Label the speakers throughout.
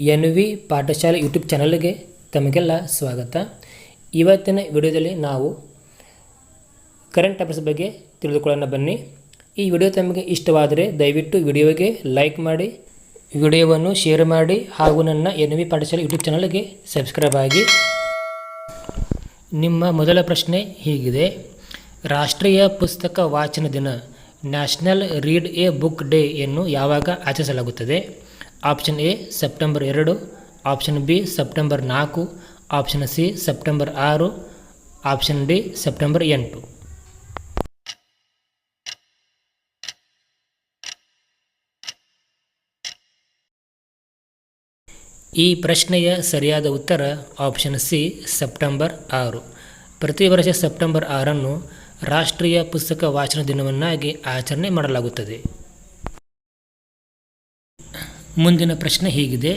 Speaker 1: N V Pathashale YouTube ಚಾನಲ್ಗೆ ತಮಗೆಲ್ಲ ಸ್ವಾಗತ. ಇವತ್ತಿನ ವಿಡಿಯೋದಲ್ಲಿ ನಾವು ಕರೆಂಟ್ ಅಫೇರ್ಸ್ ಬಗ್ಗೆ ತಿಳಿದುಕೊಳ್ಳೋಣ ಬನ್ನಿ. ಈ ವಿಡಿಯೋ ತಮಗೆ ಇಷ್ಟವಾದರೆ ದಯವಿಟ್ಟು ವಿಡಿಯೋಗೆ ಲೈಕ್ ಮಾಡಿ, ವಿಡಿಯೋವನ್ನು ಶೇರ್ ಮಾಡಿ ಹಾಗೂ ನನ್ನ ಎನ್ ವಿ ಪಾಠಶಾಲೆ ಯೂಟ್ಯೂಬ್ ಚಾನಲ್ಗೆ ಸಬ್ಸ್ಕ್ರೈಬ್ ಆಗಿ. ನಿಮ್ಮ ಮೊದಲ ಪ್ರಶ್ನೆ ಹೀಗಿದೆ. ರಾಷ್ಟ್ರೀಯ ಪುಸ್ತಕ ವಾಚನ ದಿನ national read a book day ಯನ್ನು ಯಾವಾಗ ಆಚರಿಸಲಾಗುತ್ತದೆ? ಆಪ್ಷನ್ ಎ, ಸೆಪ್ಟೆಂಬರ್ ಎರಡು, ಆಪ್ಷನ್ ಬಿ, ಸೆಪ್ಟೆಂಬರ್ ನಾಲ್ಕು, ಆಪ್ಷನ್ ಸಿ, ಸೆಪ್ಟೆಂಬರ್ ಆರು, ಆಪ್ಷನ್ ಡಿ, ಸೆಪ್ಟೆಂಬರ್ ಎಂಟು. ಈ ಪ್ರಶ್ನೆಯ ಸರಿಯಾದ ಉತ್ತರ ಆಪ್ಷನ್ ಸಿ, ಸೆಪ್ಟೆಂಬರ್ ಆರು. ಪ್ರತಿ ವರ್ಷ ಸೆಪ್ಟೆಂಬರ್ ಆರನ್ನು ರಾಷ್ಟ್ರೀಯ ಪುಸ್ತಕ ವಾಚನ ದಿನವನ್ನಾಗಿ ಆಚರಣೆ ಮಾಡಲಾಗುತ್ತದೆ. ಮುಂದಿನ ಪ್ರಶ್ನೆ ಹೀಗಿದೆ.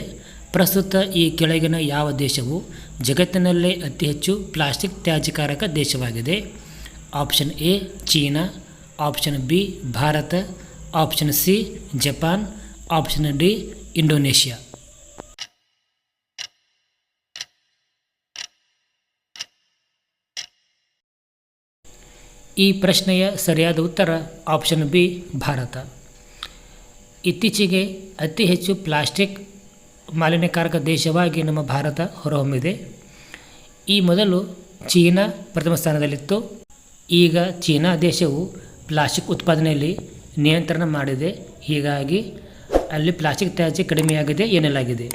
Speaker 1: ಪ್ರಸ್ತುತ ಈ ಕೆಳಗಿನ ಯಾವ ದೇಶವು ಜಗತ್ತಿನಲ್ಲೇ ಅತಿ ಹೆಚ್ಚು ಪ್ಲಾಸ್ಟಿಕ್ ತ್ಯಾಜ್ಯಕಾರಕ ದೇಶವಾಗಿದೆ? Option A, China. Option B, Bharat. Option C, Japan. Option D, Indonesia. ಈ ಪ್ರಶ್ನೆಯ ಸರಿಯಾದ ಉತ್ತರ ಆಪ್ಷನ್ ಬಿ, ಭಾರತ. ಇತ್ತೀಚೆಗೆ ಅತಿ ಹೆಚ್ಚು ಪ್ಲಾಸ್ಟಿಕ್ ಮಾಲಿನ್ಯಕಾರಕ ದೇಶವಾಗಿ ನಮ್ಮ ಭಾರತ ಹೊರಹೊಮ್ಮಿದೆ. ಈ ಮೊದಲು ಚೀನಾ ಪ್ರಥಮ ಸ್ಥಾನದಲ್ಲಿತ್ತು. ಈಗ ಚೀನಾ ದೇಶವು ಪ್ಲಾಸ್ಟಿಕ್ ಉತ್ಪಾದನೆಯಲ್ಲಿ ನಿಯಂತ್ರಣ ಮಾಡಿದೆ. ಹೀಗಾಗಿ ಅಲ್ಲಿ ಪ್ಲಾಸ್ಟಿಕ್ ತ್ಯಾಜ್ಯ ಕಡಿಮೆಯಾಗಿದೆ ಎನ್ನಲಾಗಿದೆ.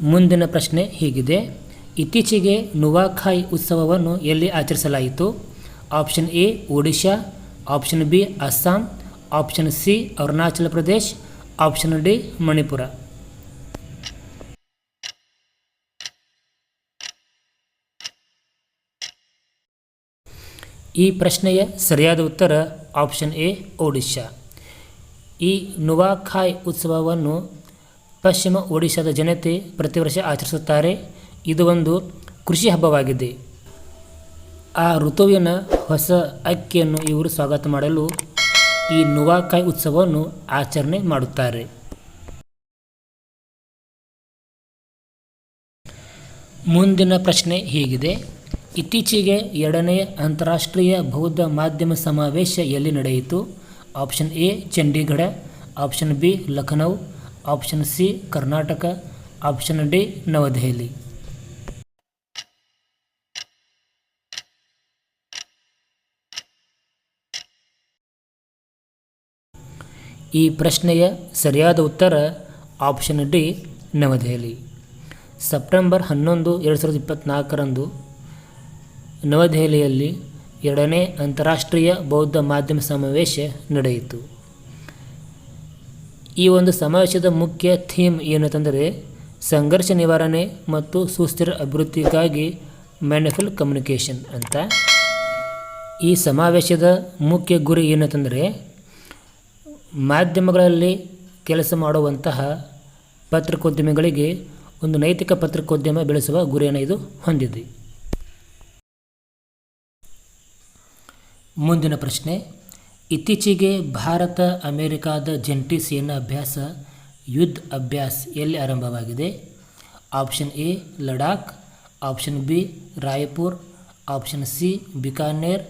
Speaker 1: ಮುಂದಿನ ಪ್ರಶ್ನೆ ಹೀಗಿದೆ. ಇತ್ತೀಚೆಗೆ ನುವಾಖಾಯ್ ಉತ್ಸವವನ್ನು ಎಲ್ಲಿ ಆಚರಿಸಲಾಯಿತು? Option A, Odisha. Option B Assam option C Arunachal Pradesh option D Manipur ಈ ಪ್ರಶ್ನೆಯ ಸರಿಯಾದ ಉತ್ತರ ಆಪ್ಷನ್ ಎ ಒಡಿಶಾ ಈ ನುವಾಖಾಯ್ ಉತ್ಸವವನ್ನು ಪಶ್ಚಿಮ ಒಡಿಶಾದ ಜನತೆ ಪ್ರತಿ ವರ್ಷ ಆಚರಿಸುತ್ತಾರೆ. ಇದು ಒಂದು ಕೃಷಿ ಹಬ್ಬವಾಗಿದೆ. ಆ ಋತುವಿನ ಹೊಸ ಅಕ್ಕಿಯನ್ನು ಇವರು ಸ್ವಾಗತ ಮಾಡಲು ಈ ನುವಾಕಾಯಿ ಉತ್ಸವವನ್ನು ಆಚರಣೆ ಮಾಡುತ್ತಾರೆ. ಮುಂದಿನ ಪ್ರಶ್ನೆ ಹೀಗಿದೆ. ಇತ್ತೀಚೆಗೆ ಎರಡನೇ ಅಂತಾರಾಷ್ಟ್ರೀಯ ಬೌದ್ಧ ಮಾಧ್ಯಮ ಸಮಾವೇಶ ಎಲ್ಲಿ ನಡೆಯಿತು? Option A, Chandigarh, option B, Lucknow, option C, Karnataka, option D, New Delhi. ಈ ಪ್ರಶ್ನೆಯ ಸರಿಯಾದ ಉತ್ತರ ಆಪ್ಷನ್ ಡಿ, ನವದೆಹಲಿ. ಸೆಪ್ಟೆಂಬರ್ ಹನ್ನೊಂದು, ಎರಡು ಸಾವಿರದ ಇಪ್ಪತ್ತ್ನಾಲ್ಕರಂದು ನವದೆಹಲಿಯಲ್ಲಿ ಎರಡನೇ ಅಂತಾರಾಷ್ಟ್ರೀಯ ಬೌದ್ಧ ಮಾಧ್ಯಮ ಸಮಾವೇಶ ನಡೆಯಿತು. ಈ ಒಂದು ಸಮಾವೇಶದ ಮುಖ್ಯ ಥೀಮ್ ಏನಂತಂದರೆ ಸಂಘರ್ಷ ನಿವಾರಣೆ ಮತ್ತು ಸುಸ್ಥಿರ ಅಭಿವೃದ್ಧಿಗಾಗಿ ಮ್ಯಾನಿಫಲ್ ಕಮ್ಯುನಿಕೇಷನ್ ಅಂತ. ಈ ಸಮಾವೇಶದ ಮುಖ್ಯ ಗುರಿ ಏನಂತಂದರೆ ಮಾಧ್ಯಮಗಳಲ್ಲಿ ಕೆಲಸ ಮಾಡುವಂತಹ ಪತ್ರಿಕೋದ್ಯಮಿಗಳಿಗೆ ಒಂದು ನೈತಿಕ ಪತ್ರಿಕೋದ್ಯಮ ಬೆಳೆಸುವ ಗುರಿಯನ್ನು ಇದು ಹೊಂದಿದೆ. ಮುಂದಿನ ಪ್ರಶ್ನೆ, ಇತ್ತೀಚೆಗೆ ಭಾರತ, ಅಮೆರಿಕಾದ ಜಂಟಿ ಸೇನಾ ಅಭ್ಯಾಸ, ಯುದ್ಧ ಅಭ್ಯಾಸ ಎಲ್ಲಿ ಆರಂಭವಾಗಿದೆ? Option A, Ladakh, option B, Raipur, option C, Bikaner,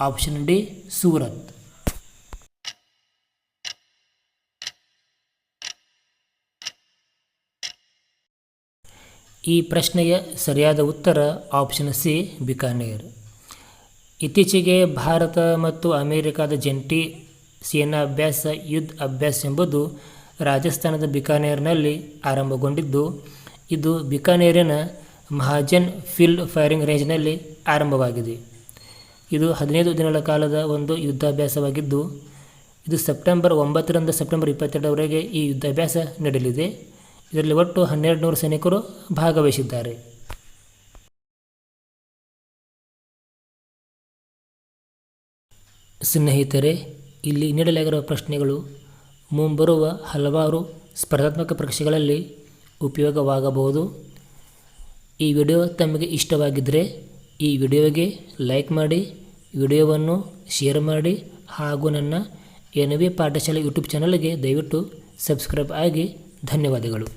Speaker 1: option D, Surat. ಈ ಪ್ರಶ್ನೆಯ ಸರಿಯಾದ ಉತ್ತರ ಆಪ್ಷನ್ ಸಿ ಬಿಕಾನೇರ್. ಇತ್ತೀಚೆಗೆ ಭಾರತ ಮತ್ತು ಅಮೆರಿಕದ ಜಂಟಿ ಸೇನಾ ಅಭ್ಯಾಸ, ಯುದ್ಧ ಅಭ್ಯಾಸ ಎಂಬುದು ರಾಜಸ್ಥಾನದ ಬಿಕಾನೇರ್ನಲ್ಲಿ ಆರಂಭಗೊಂಡಿದ್ದು, ಇದು ಬಿಕಾನೇರಿನ ಮಹಾಜನ್ ಫೀಲ್ಡ್ ಫೈರಿಂಗ್ ರೇಂಜ್ನಲ್ಲಿ ಆರಂಭವಾಗಿದೆ. ಇದು ಹದಿನೈದು ದಿನಗಳ ಕಾಲದ ಒಂದು ಯುದ್ಧಾಭ್ಯಾಸವಾಗಿದ್ದು, ಇದು ಸೆಪ್ಟೆಂಬರ್ ಒಂಬತ್ತರಿಂದ ಸೆಪ್ಟೆಂಬರ್ ಇಪ್ಪತ್ತೆರಡರವರೆಗೆ ಈ ಯುದ್ಧಾಭ್ಯಾಸ ನಡೆಯಲಿದೆ. ಇದರಲ್ಲಿ ಒಟ್ಟು ಹನ್ನೆರಡು ನೂರು ಸೈನಿಕರು ಭಾಗವಹಿಸಿದ್ದಾರೆ. ಸ್ನೇಹಿತರೆ, ಇಲ್ಲಿ ನೀಡಲಾಗಿರುವ ಪ್ರಶ್ನೆಗಳು ಮುಂಬರುವ ಹಲವಾರು ಸ್ಪರ್ಧಾತ್ಮಕ ಪರೀಕ್ಷೆಗಳಲ್ಲಿ ಉಪಯೋಗವಾಗಬಹುದು. ಈ ವಿಡಿಯೋ ತಮಗೆ ಇಷ್ಟವಾಗಿದ್ದರೆ ಈ ವಿಡಿಯೋಗೆ ಲೈಕ್ ಮಾಡಿ, ವಿಡಿಯೋವನ್ನು ಶೇರ್ ಮಾಡಿ ಹಾಗೂ ನನ್ನ ಎನ್ ವಿ ಪಾಠಶಾಲೆ ಯೂಟ್ಯೂಬ್ ಚಾನಲ್ಗೆ ದಯವಿಟ್ಟು ಸಬ್ಸ್ಕ್ರೈಬ್ ಆಗಿ ಧನ್ಯವಾದಗಳು.